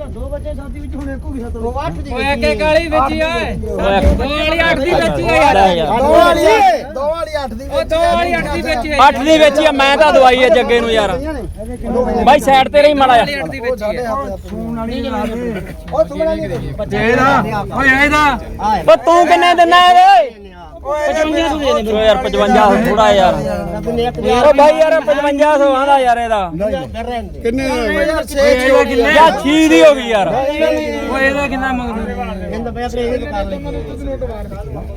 S5: ਇੱਧਰ ਬੱਚੇ ਘੱਟ ਖਾਣਾ ਹੁਣ
S1: ਉਹ ਨਹੀਂ ਯਾਰ
S6: ਓਏ ਇੱਕ ਇੱਕ ਵਾਲੀ ਵਿੱਚ ਹੀ ਓਏ ਦੋ ਵਾਲੀ ਅੱਠ ਦੀ ਵਿੱਚ ਆ ਯਾਰ।
S5: ਦੋ ਵਾਲੀ ਦੋ ਵਾਲੀ 8 ਦੀ
S6: ਉਹ ਦੋ ਵਾਲੀ ਅੱਠ ਦੀ ਵਿੱਚ ਹੀ
S1: ਅੱਠ ਦੀ ਵਿੱਚ ਹੀ ਆ ਮੈਂ ਤਾਂ ਦਵਾਈ ਹੈ ਜੱਗੇ ਨੂੰ ਯਾਰ। ਬਾਈ ਸਾਈਡ ਤੇ ਰਹੀ ਮਾੜਾ ਜਾ
S6: ਅੱਠ ਦੀ ਵਿੱਚ ਹੀ। ਆ।
S5: ਉਹ ਸੁਣਨਾ ਨਹੀਂ।
S6: ਇਹਦਾ। ਓਏ ਇਹਦਾ।
S1: ਤੂੰ ਕਿੰਨੇ ਦਿਨਾ ਇਹਦੇ ਓ ਯਾਰ 55 ਥੋੜਾ ਯਾਰ ਓ ਬਾਈ ਯਾਰ 5500 ਆਂਦਾ ਯਾਰ ਇਹਦਾ।
S5: ਕਿੰਨੇ ਦਾ
S2: ਯਾਰ ਛੇ ਹੋ ਗਈ
S1: ਯਾ ਛੀ ਦੀ ਹੋ ਗਈ ਯਾਰ।
S3: ਓਏ ਇਹਦਾ ਕਿੰਨਾ ਮੰਗਦੇ?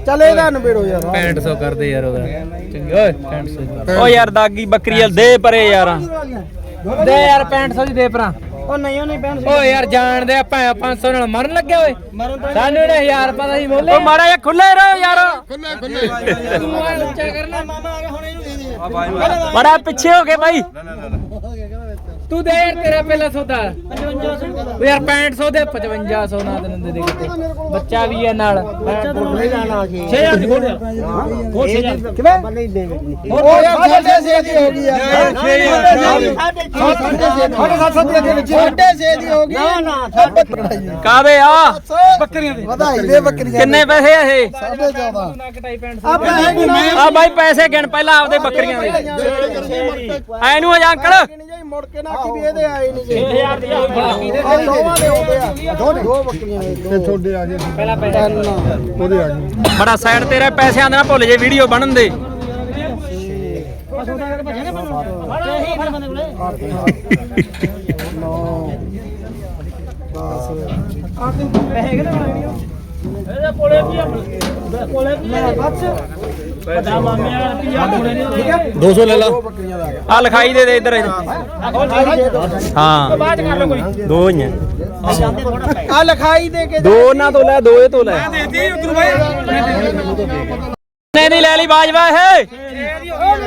S2: ਚੱਲ ਇਹਦਾ ਨਵੇੜੋ ਯਾਰ।
S3: 6500 ਕਰਦੇ ਯਾਰ ਉਹਦਾ। ਚੰਗੇ ਓਏ 6500
S1: ਓ ਯਾਰ ਦਾਗੀ ਬੱਕਰੀ ਦੇ ਪਰੇ ਯਾਰ।
S3: ਦੇ ਯਾਰ 6500 ਦੀ ਦੇ ਭਰਾ
S2: ਉਹ ਨਹੀਂ ਉਹ ਨਹੀਂ ਪੈਣ
S3: ਓ ਯਾਰ ਜਾਣਦੇ ਆਪਾਂ 500 ਨਾਲ ਮਰਨ ਲੱਗੇ ਓਏ। ਸਾਨੂੰ ਇਹਨੇ 1000 ਰੁਪਏ ਦਾ ਹੀ ਬੋਲੇ
S1: ਓ ਮਾੜਾ ਜਿਹਾ ਖੁੱਲੇ ਰਹੋ ਯਾਰ।
S5: ਖੁੱਲੇ ਖੁੱਲੇ
S3: ਤੂੰ ਆ ਉੱਚਾ ਕਰਨਾ
S2: ਮਾਮਾ ਆ ਗਿਆ ਹੁਣ ਇਹਨੂੰ ਦੇ ਦੇ।
S1: ਬੜਾ ਪਿੱਛੇ ਹੋ ਕੇ ਬਾਈ।
S3: ਤੂੰ ਦੇ ਯਾਰ ਤੇਰਾ ਪਹਿਲਾ ਸੌਦਾ। ਓ ਯਾਰ 6500 ਦੇ 5500 ਨਾ ਤੈਨੂੰ ਦੇ ਦੇ ਕਿਤੇ ਬੱਚਾ ਵੀ ਹੈ ਨਾਲ।
S2: ਨਹੀਂ ਜਾਣਾ ਸੀ
S3: 6000 ਦੀ ਖੋਲ
S2: ਕਿਵੇਂ? ਨਹੀਂ ਦੇ ਉਹ ਯਾਰ ਸਾਡੇ ਛੇ ਦੀ ਹੋ ਗਈ ਯਾਰ ਸਾਡੇ ਸੱਤ ਦੀ ਅੱਗੇ ਵਿੱਚ। ਸਾਡੇ ਛੇ ਦੀ ਹੋ ਗਈ। ਨਾ ਨਾ
S1: ਕਾਦੇ ਆ?
S2: ਬੱਕਰੀਆਂ ਦੀ। ਵਧਾਈ ਦੇ ਬੱਕਰੀਆਂ
S1: ਕਿੰਨੇ ਪੈਸੇ ਆ ਇਹ?
S2: ਸਾਡੇ 14
S3: ਨਾ ਕਟਾਈ 6500
S2: ਆਪਾਂ ਹੈਗੀ ਨਾ
S1: ਆ ਬਾਈ ਪੈਸੇ ਗਿਣ ਪਹਿਲਾਂ ਆਪਦੇ ਬੱਕਰੀਆਂ ਦੇ। ਐ ਨੂੰ ਆ ਅੰਕਲ?
S2: ਮੁੜ ਕੇ ਨਾ ਕੀ ਵੀ ਇਹਦੇ ਆਏ ਨਹੀਂ ਜੀ। 6000 ਦੀ ਆ ਦੋਵਾਂ ਦੇ ਹੋ ਦੋ ਦੋ ਬੱਕਰੀਆਂ ਦੇ। ਦੋ
S5: ਤੁਹਾਡੇ ਆ ਗਏ।
S3: ਪਹਿਲਾ ਪੈਸਾ
S5: ਉਹਦੇ ਆ ਗਏ।
S1: ਬੜਾ ਸਾਈਡ ਤੇਰੇ ਪੈਸਿਆਂ ਦੇ ਨਾ ਭੁੱਲ ਜੇ ਵੀਡੀਓ ਬਣਨ ਦੇ।
S3: ਇਹਦੇ ਕੋਲੇ ਵੀ ਆ ਕੋਲੇ ਵੀ ਆ। ਪਤਾ ਮਾਮਿਆਂ ਰੁਪਿਆ ਕੋਲੇ ਨਹੀਂ
S5: 200 ਲੈ ਲਾ।
S1: ਆ ਲਿਖਾਈ ਦੇ ਦੇ ਇੱਧਰ। ਹਾਂ।
S3: ਬਾਅਦ ਕਰ ਲਓ ਕੋਈ
S1: ਦੋ ਹੀ ਆ
S2: ਆ ਲਿਖਾਈ ਦੇ ਕੇ
S1: ਦੋ ਉਹਨਾਂ ਤੋਂ ਲੈ ਦੋ ਇਹ ਤੋਂ ਲੈ।
S3: ਦੇਤੀ ਉਧਰ ਬਾਈ।
S1: ਕਿੰਨੇ ਦੀ ਲੈ ਲਈ ਬਾਜਵਾ ਇਹ
S2: ਨਹੀਂ ਨਹੀਂ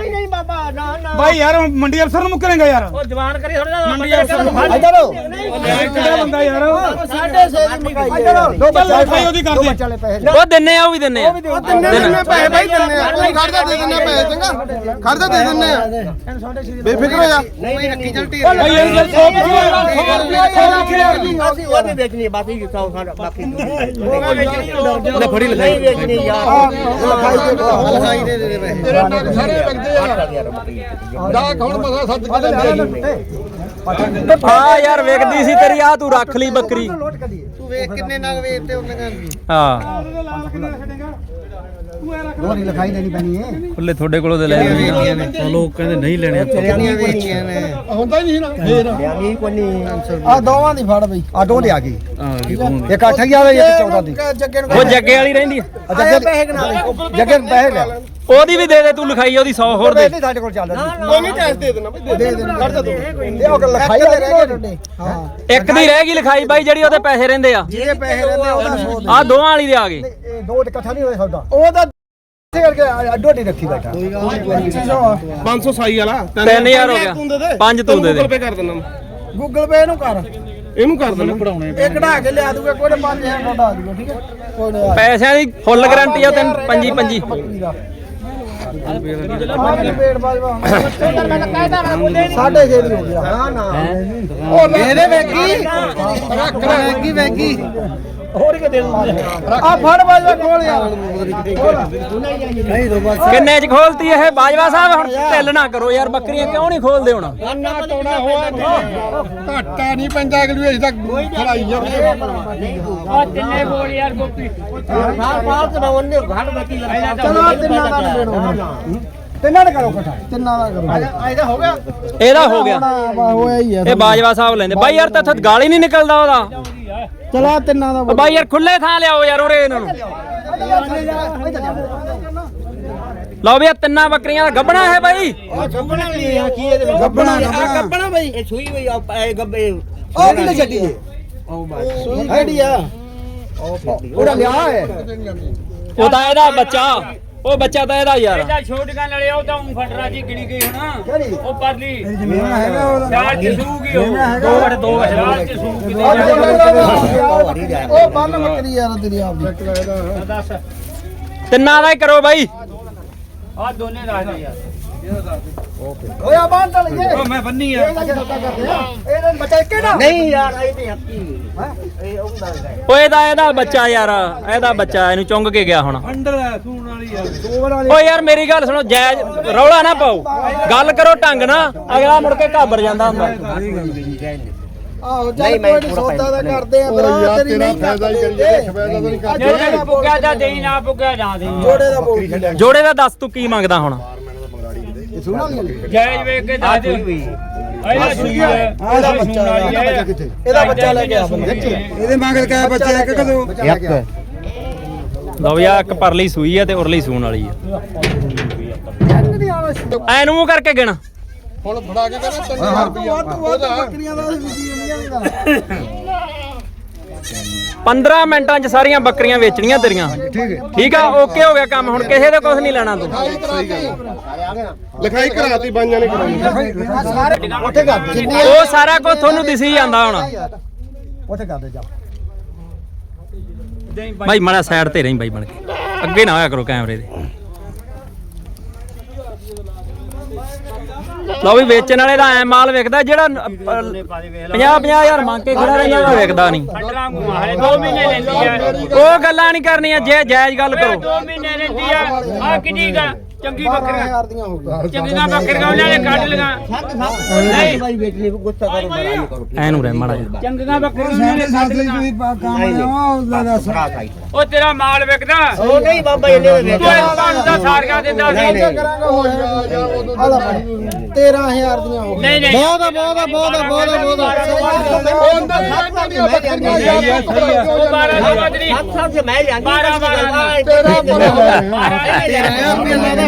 S2: ਨਾ ਨਾ
S5: ਭਾਈ ਯਾਰ ਮੰਡੀ ਅਫਸਰ ਨੂੰ ਮੁੱਕਰੇਗਾ ਯਾਰ।
S3: ਉਹ ਜਵਾਨ ਕਰੀ ਥੋੜਾ ਜਿਹਾ ਮੰਡੀ ਅਫਸਰ
S2: ਇਧਰ
S5: ਕਿਹੜਾ ਬੰਦਾ ਯਾਰ।
S2: ਸਾਡੇ ਛੇ ਦੀ ਮਕਾਈ ਦੋ ਬੱਚੇ
S5: ਭਾਈ ਉਹਦੀ ਕਰ ਦੇ।
S1: ਉਹ ਦਿੰਨੇ ਆ ਉਹ ਵੀ ਦਿੰਨੇ ਆ।
S2: ਦਿੰਨੇ ਪੈਸੇ ਬਾਈ ਦਿੰਨੇ ਆ। ਕੋਈ ਖਰਚਾ ਦੇ ਦਿੰਨੇ ਪੈਸੇ ਚੰਗਾ? ਖਰਚਾ ਦੇ ਦਿੰਨੇ ਆ। ਬੇਫਿਕਰ ਹੋ ਜਾ। ਨਹੀਂ ਰੱਖੀ ਚਲ ਢੀਰ
S5: ਭਾਈ ਇਹ ਗੱਲ
S2: ਅਸੀਂ ਉਹ ਨਹੀਂ ਵੇਚਣੀ ਬਾਕੀ ਜਿੱਥਾ ਸਾਡਾ ਬਾਕੀ ਲੈ ਫੜੀ ਲੈ ਨਹੀਂ ਵੇਚਣੀ ਯਾਰ। ਲਿਖਾਈ ਦੇ ਦੇ ਪੈਸੇ ਤੇਰੇ ਨਾਲ ਸਾਰੇ ਲੱਗਦੇ ਆ।
S5: ਦਾ ਕੌਣ ਪਤਾ ਸੱਤ ਕੇ ਲੈਂਦੇ
S1: ਆ। ਯਾਰ ਵੇਖਦੀ ਸੀ ਤੇਰੀ ਆ ਤੂੰ ਰੱਖ ਲਈ ਬੱਕਰੀ।
S2: ਤੂੰ ਵੇਖ ਕਿੰਨੇ ਨਗ ਵੇਚਤੇ ਉਹਨਾਂ ਨੇ
S1: ਹਾਂ।
S2: ਦੋਰੀ ਲਿਖਾਈ ਦੇਣੀ ਪੈਣੀ ਹੈ
S1: ਖੁੱਲੇ ਤੁਹਾਡੇ ਕੋਲੋਂ ਦੇ ਲੈ
S5: ਲੋਕ ਕਹਿੰਦੇ ਨਹੀਂ ਲੈਣੇ
S2: ਤੇਰੀਆਂ ਵੇਚੀਆਂ ਨੇ
S5: ਹੁੰਦਾ ਹੀ ਨਹੀਂ ਨਾ ਫੇਰ।
S2: ਲਿਆਣੀ ਕੋਈ ਨਹੀਂ ਆ ਦੋਵਾਂ ਦੀ ਫੜ ਬਈ। ਆ ਦੋ ਲਿਆ ਗਈ।
S5: ਹਾਂ
S2: ਇੱਕ 8000 ਵਾਲੀ ਇੱਕ 14 ਦੀ। ਜੱਗੇ
S1: ਉਹ ਜੱਗੇ ਵਾਲੀ ਰਹਿੰਦੀ ਆ।
S2: ਜੱਗੇ ਪੈਸੇ ਕਨਾ ਜੱਗੇ ਨੂੰ ਪੈਸੇ ਲਿਆ
S1: ਉਹਦੀ ਵੀ ਦੇ ਦੇ ਤੂੰ ਲਿਖਾਈ ਉਹਦੀ 100 ਹੋਰ ਦੇ।
S2: ਨਹੀਂ ਸਾਡੇ ਕੋਲ ਚੱਲਦਾ ਕੋਈ ਨਹੀਂ ਟੈਸਟ ਦੇ ਦੇਣਾ ਬਈ ਦੇ ਦੇਣਾ ਕਰ ਦੋ। ਇਹ ਉਹ ਲਿਖਾਈ ਦੇ ਰਹਿ ਗਏ ਤੁਹਾਡੇ। ਹਾਂ।
S1: ਇੱਕ ਦੀ ਰਹਿ ਗਈ ਲਿਖਾਈ ਬਾਈ ਜਿਹੜੀ ਉਹਦੇ ਪੈਸੇ ਰਹਿੰਦੇ ਆ।
S2: ਜਿਹਦੇ ਪੈਸੇ ਰਹਿੰਦੇ ਉਹਦਾ 100
S1: ਆ ਦੋਵਾਂ ਵਾਲੀ ਦੇ ਆ ਗਏ।
S2: ਇਹ ਦੋ ਤੇ ਇਕੱਠਾ ਨਹੀਂ ਹੋਇਆ ਸੌਦਾ ਉਹਦਾ ਇੱਥੇ ਕਰਕੇ ਅੱਡੋ ਅੱਡੀ ਰੱਖੀ ਬੈਠਾ।
S5: 500 ਸਾਈ ਵਾਲਾ।
S1: 3000 ਹੋ ਗਿਆ। ਪੰਜ ਤੂੰ ਦੇ ਦੇ।
S5: ਪੇ ਕਰ ਦਿੰਦਾ
S2: ਗੂਗਲ ਪੇ ਇਹਨੂੰ ਕਰ।
S5: ਇਹਨੂੰ ਕਰ ਦਿੰਦਾ ਪੜਾਉਣੇ
S2: ਇਹ ਕਢਾ ਕੇ ਲਿਆ ਦੂਗਾ ਕੋਈ 5000 ਤੁਹਾਡਾ ਆ ਦੂਗਾ ਠੀਕ ਹੈ? ਕੋਈ ਨਹੀਂ
S1: ਪੈਸਿਆਂ ਦੀ ਫੁੱਲ ਗਾਰੰਟੀ ਆ ਤੈਨੂੰ ਪੰਜੀ ਪੰਜੀ।
S2: ਸਾਢੇ ਛੇ ਦੀ ਹੋ ਗਿਆ ਨਾ ਨਾ। ਉਹ ਇਹਦੇ ਵੇਗੀ? ਰੱਖ ਵੇਗੀ ਵੇਗੀ। ਹੋਰ ਕਿ ਦੇ ਆ ਫੜ ਬਾਜਵਾ ਕੋਲ ਯਾਰ ਨਹੀਂ ਦੋ ਬਸ
S1: ਕਿੰਨੇ ਚ ਖੋਲਤੀ ਇਹ ਬਾਜਵਾ ਸਾਹਿਬ? ਹੁਣ ਢਿੱਲ ਨਾ ਕਰੋ ਯਾਰ ਬੱਕਰੀਆਂ ਕਿਉਂ ਨਹੀਂ ਖੋਲਦੇ ਹੁਣ?
S2: ਨਾ ਟੋਣਾ ਹੋਇਆ
S5: ਘਾਟਾ ਨਹੀਂ ਪੈਂਦਾ ਅਗਲੀ ਅਜੇ ਤੱਕ ਖੜਾਈ ਜਾਂਦੇ
S3: ਆ ਤਿੰਨੇ ਬੋਲ ਯਾਰ ਗੋਪੀ।
S2: ਬਾਹਰ ਬਾਹਰ ਤੇ ਉਹਨੇ ਘਾਟ ਬੱਤੀ ਲਗਾ ਚਲੋ ਤਿੰਨਾਂ ਦਾ ਨਿਬੇੜੋ ਤਿੰਨਾਂ ਦਾ ਕਰੋ ਇਕੱਠਾ ਤਿੰਨਾਂ ਦਾ ਕਰੋ। ਇਹਦਾ ਹੋ ਗਿਆ?
S1: ਇਹਦਾ ਹੋ ਗਿਆ।
S2: ਹੋਇਆ ਹੀ
S1: ਇਹ ਬਾਜਵਾ ਸਾਹਿਬ ਲੈਂਦੇ। ਬਾਈ ਯਾਰ ਤਾਂ ਇੱਥੇ ਗਾਲ ਹੀ ਨਹੀਂ ਨਿਕਲਦਾ ਉਹਦਾ।
S2: ਚਲੋ ਤਿੰਨਾਂ ਦਾ
S1: ਉਹ ਬਾਈ ਯਾਰ ਖੁੱਲੇ ਥਾਂ ਲਿਆਓ ਯਾਰ ਉਰੇ ਇਹਨਾਂ ਨੂੰ। ਲਓ ਵੀ ਇਹ ਤਿੰਨਾਂ ਬੱਕਰੀਆਂ ਦਾ ਗੱਬਣਾ ਹੈ ਬਾਈ।
S2: ਗੱਬਣਾ ਨਹੀਂ ਆ ਕੀ ਇਹਦੇ ਵਿੱਚ ਗੱਬਣਾ। ਆ ਗੱਬਣਾ ਬਈ ਇਹ ਸੂਈ ਹੋਈ ਆ ਇਹ ਗੱਬੇ। ਉਹ ਕਿੱਥੇ ਛੱਡੀ ਹੈ ਸੂਈ ਕਿਹੜੀ ਆ? ਉਹਦਾ ਲਿਆ ਹੈ।
S1: ਉਹ ਤਾਂ ਇਹਦਾ ਬੱਚਾ। ਉਹ ਬੱਚਾ ਤਾਂ ਇਹਦਾ ਯਾਰ।
S3: ਇਹਦਾ ਛੋਟ ਗਾਂ ਲੜਿਆ ਉਹ ਤਾਂ ਫਟਰਾ ਜੀ ਗਿਣੀ ਗਈ ਹੁਣ। ਉਹ ਪਰਲੀ।
S2: ਜ਼ਮੀਨ ਹੈਗਾ
S3: ਉਹ
S1: ਦੋ ਵਟ ਦੋ ਵਟ
S3: ਚਾਰ ਚ ਸੂਗੀ।
S2: ਉਹ ਬੰਨ ਮੱਕਰੀ ਯਾਰ ਤੇਰੀ ਆਪ ਦੀ
S3: ਦੱਸ।
S1: ਤਿੰਨਾਂ ਦਾ ਹੀ ਕਰੋ ਬਾਈ।
S3: ਆ ਦੋਨੇ ਦੱਸ ਦੇ ਯਾਰ।
S2: ਓਏ ਆ ਬੰਨ ਤਾਂ ਲਈਏ।
S3: ਉਹ ਮੈਂ ਬੰਨੀ ਆ।
S2: ਇਹਦਾ ਬੱਚਾ ਕਿਹੜਾ ਨਹੀਂ ਯਾਰ ਇਹ ਤੇ ਹੱਕੀ ਹੈ? ਇਹ ਉਹਦਾ ਹੈ।
S1: ਓਏ ਇਹਦਾ ਇਹਦਾ ਬੱਚਾ ਯਾਰ ਇਹਦਾ ਬੱਚਾ ਇਹਨੂੰ ਚੁੰਗ ਕੇ ਗਿਆ ਹੁਣ।
S3: ਅੰਡਰ ਸੂਣ ਵਾਲੀ ਯਾਰ
S2: ਦੋ ਵਾਲੀ।
S1: ਓ ਯਾਰ ਮੇਰੀ ਗੱਲ ਸੁਣੋ ਜਾਇਜ਼ ਰੌਲਾ ਨਾ ਪਾਓ। ਗੱਲ ਕਰੋ ਢੰਗ ਨਾ ਅਗਲਾ ਮੁੜ ਕੇ ਘਾਬਰ ਜਾਂਦਾ ਹੁੰਦਾ।
S2: ਆਹੋ ਚੱਲ ਕੋਈ ਨੀ ਸੌਦਾ ਦਾ ਕਰਦੇ ਆ
S5: ਉਹ
S2: ਭਰਾ
S5: ਯਾਰ
S2: ਤੇਰੀ
S5: ਤੇਰਾ
S2: ਨਹੀਂ
S5: ਫਾਇਦਾ ਹੀ ਕਰੀ
S2: ਕਰਦੇ
S5: ਜਾਂਦਾ ਫਾਇਦਾ ਤਾਂ ਨਹੀਂ
S2: ਆ
S5: ਕਰਦੇ।
S2: ਜੋੜੇ ਦਾ
S3: ਪੁੱਗਿਆ ਜਾਂ ਦੇਈ ਨਾ ਪੁੱਗਿਆ ਜਾਂ ਦੇ।
S2: ਜੋੜੇ ਦਾ ਬੋਲ ਛੱਡਿਆ।
S1: ਜੋੜੇ ਦਾ ਦੱਸ ਤੂੰ ਕੀ ਮੰਗਦਾ ਹੁਣ?
S2: ਇਹ ਸੁਣਾ ਨਹੀਂ
S3: ਜਾਇਜ਼ ਵੇਖ ਕੇ ਦੱਸ ਦੇ ਇਹਦਾ ਸੂਈ ਹੈ
S2: ਇਹਦਾ ਬੱਚਾ
S3: ਇਹਦਾ
S2: ਕਿੱਥੇ? ਇਹਦਾ ਬੱਚਾ ਲੈ ਕੇ ਆ ਬੰਦਾ।
S5: ਇਹਦੇ ਮੰਗਲ ਕਾ ਬੱਚਾ ਇੱਕ ਕਦੋਂ
S1: ਲਓ ਵੀ ਆ ਇੱਕ ਪਰਲੀ ਸੂਈ ਆ ਤੇ ਉਰਲੀ ਸੂਣ ਵਾਲੀ ਆ। ਐ ਨੂੰ ਕਰਕੇ ਗਿਣ।
S5: ਹੁਣ ਫੜਾ ਕੇ ਕਹਿੰਦਾ 3000 ਰੁਪਇਆ ਉਹਦਾ
S2: ਬੱਕਰੀਆਂ ਦਾ ਵਿਕੀ ਜਾਂਦੀਆਂ ਨੇ
S1: 15 ਮਿੰਟਾਂ 'ਚ ਸਾਰੀਆਂ ਬੱਕਰੀਆਂ ਵੇਚਣੀਆਂ ਤੇਰੀਆਂ।
S5: ਠੀਕ ਹੈ।
S1: ਠੀਕ ਆ ਓਕੇ ਹੋ ਗਿਆ ਕੰਮ। ਹੁਣ ਕਿਸੇ ਦੇ ਕੁਝ ਨਹੀਂ ਲੈਣਾ ਤੂੰ।
S5: ਲਿਖਾਈ ਕਰਾਤੀ ਬਾਈਆਂ ਨੇ ਕਰਾਈ
S2: ਉੱਥੇ ਕਰ
S1: ਉਹ ਸਾਰਾ ਕੁਝ ਤੁਹਾਨੂੰ ਦਿਸੀ ਜਾਂਦਾ ਹੁਣ।
S2: ਉੱਥੇ ਕਰ ਦੇ ਜਾ।
S1: ਭਾਈ ਮਾੜਾ ਸਾਈਡ ਤੇ ਰਹੀਂ ਬਾਈ ਬਣ ਕੇ। ਅੱਗੇ ਨਾ ਹੋਇਆ ਕਰੋ ਕੈਮਰੇ ਦੇ। ਲਓ ਵੀ ਵੇਚਣ ਵਾਲੇ ਦਾ ਐ ਮਾਲ ਵਿਕਦਾ ਜਿਹੜਾ 50 50000 ਮੰਗ ਕੇ ਖੜਾ ਰਹਿੰਦਾ ਉਹ ਵਿਕਦਾ ਨਹੀਂ।
S3: ਫੱਟਰਾਂ ਨੂੰ ਹਲੇ 2 ਮਹੀਨੇ ਲੈਂਦੀ ਆ।
S1: ਉਹ ਗੱਲਾਂ ਨਹੀਂ ਕਰਨੀਆਂ ਜੇ ਜਾਇਜ਼ ਗੱਲ ਕਰੋ।
S3: 2 ਮਹੀਨੇ ਲੈਂਦੀ ਆ। ਆ ਕਿੰਨੀ ਗਾ ਚੰਗੀ ਬੱਕਰੀਆਂ।
S2: ਹਜ਼ਾਰ ਦੀਆਂ ਹੋ ਗਈਆਂ।
S3: ਚੰਗੀਆਂ ਬੱਕਰੀਆਂ ਉਹਨਾਂ ਨੇ ਕੱਢ ਲਗਾ ਨਹੀਂ।
S2: ਭਾਈ ਵੇਚ ਲਈ ਗੁੱਸਾ ਕਰੋ ਨਹੀਂ ਕਰੋ
S1: ਐ ਨੂੰ ਰਹਿ ਮਾੜਾ ਜਿਹਾ।
S3: ਚੰਗੀਆਂ ਬੱਕਰੀਆਂ ਉਹਨਾਂ ਨੇ ਕੱਢ ਲਗਾ
S2: ਉਹ
S3: ਉਹ ਤੇਰਾ ਮਾਲ ਵਿਕਦਾ
S2: ਨਹੀਂ ਬਾਬਾ ਇਹਨੇ ਦੇ
S3: ਤੂੰ ਦਾ ਸਾਰੀਆਂ ਦਿੰਦਾ ਸੀ।
S2: ਕਰਾਂਗਾ ਹੋ ਭਾਈ 13000 ਦੀਆਂ ਹੋ ਗਈਆਂ।
S3: ਨਹੀਂ ਨਹੀਂ।
S2: ਬਹੁਤ ਆ ਬਹੁਤ ਆ ਬਹੁਤ ਆ ਬਹੁਤ ਆ ਬਹੁਤ ਆ।
S5: ਉਹਨਾਂ ਖਾਤਾ ਦੀਆਂ ਬੱਕਰੀਆਂ ਯਾਰ
S3: ਉਹ 12 ਦੀ ਬਦਲੀ 12 12
S5: ਤੇਰਾ ਪਰ
S2: ਬਹੁਤ ਬਹੁਤ ਬਹੁਤ
S3: 12 ਦੀਆਂ ਹੋਗਾ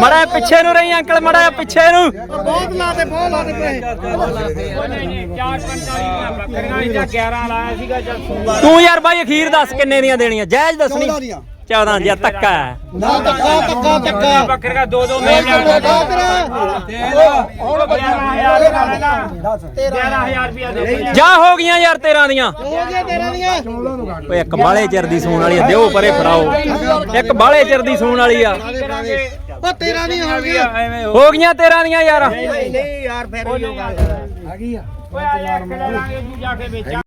S1: ਮਾੜਾ ਪਿੱਛੇ ਨੂੰ ਰਹੀ ਅੰਕਲ ਮਾੜਾ ਪਿੱਛੇ ਨੂੰ।
S2: ਬਹੁਤ ਲਾਤੇ ਬਹੁਤ ਲਾਤੇ ਪਏ।
S3: ਉਹ ਨਹੀਂ ਨਹੀਂ 4 45 ਦੀਆਂ ਬੱਕਰੀਆਂ ਇਹਦਾ 11 ਲਾਇਆ ਸੀਗਾ ਚੱਲ ਸੂਬਾ
S1: ਤੂੰ ਯਾਰ ਬਾਈ ਅਖੀਰ ਦੱਸ ਕਿੰਨੇ ਦੀਆਂ ਦੇਣੀਆਂ? ਜਾਇਜ਼ ਦੱਸਣੀ। 14 ਦੀਆਂ ਧੱਕਾ ਹੈ।
S2: ਨਾ ਧੱਕਾ ਧੱਕਾ ਧੱਕਾ।
S3: ਬੱਕਰੀਆਂ ਦੋ ਦੋ ਮੈਂ ਲਿਆ ਹੁਣ 11000 ਰੁਪਇਆ ਦੇ
S1: ਜਾ ਹੋ ਗਈਆਂ ਯਾਰ 13 ਦੀਆਂ।
S2: ਹੋ ਗਿਆ ਤੇਰਾ ਦੀਆਂ।
S1: ਓਏ ਇੱਕ ਬਾਲੇ ਚਿਰ ਦੀ ਸੂਣ ਵਾਲੀ ਆ ਦਿਓ ਪਰੇ ਫੜਾਓ। ਇੱਕ ਬਾਲੇ ਚਿਰ ਦੀ ਸੂਣ ਵਾਲੀ ਆ।
S2: ਉਹ ਤੇਰਾ ਨਹੀਂ ਹੋ ਗਿਆ
S3: ਐਵੇਂ
S1: ਹੋ ਗਈਆਂ 13 ਦੀਆਂ ਯਾਰ।
S2: ਨਹੀਂ ਯਾਰ ਫਿਰ ਵੀ ਹੋਗਾ
S3: ਓਏ ਆ ਜਾ ਕੇ ਲਾਂਗੇ ਤੂੰ ਜਾ ਕੇ ਵੇਚਾਂ।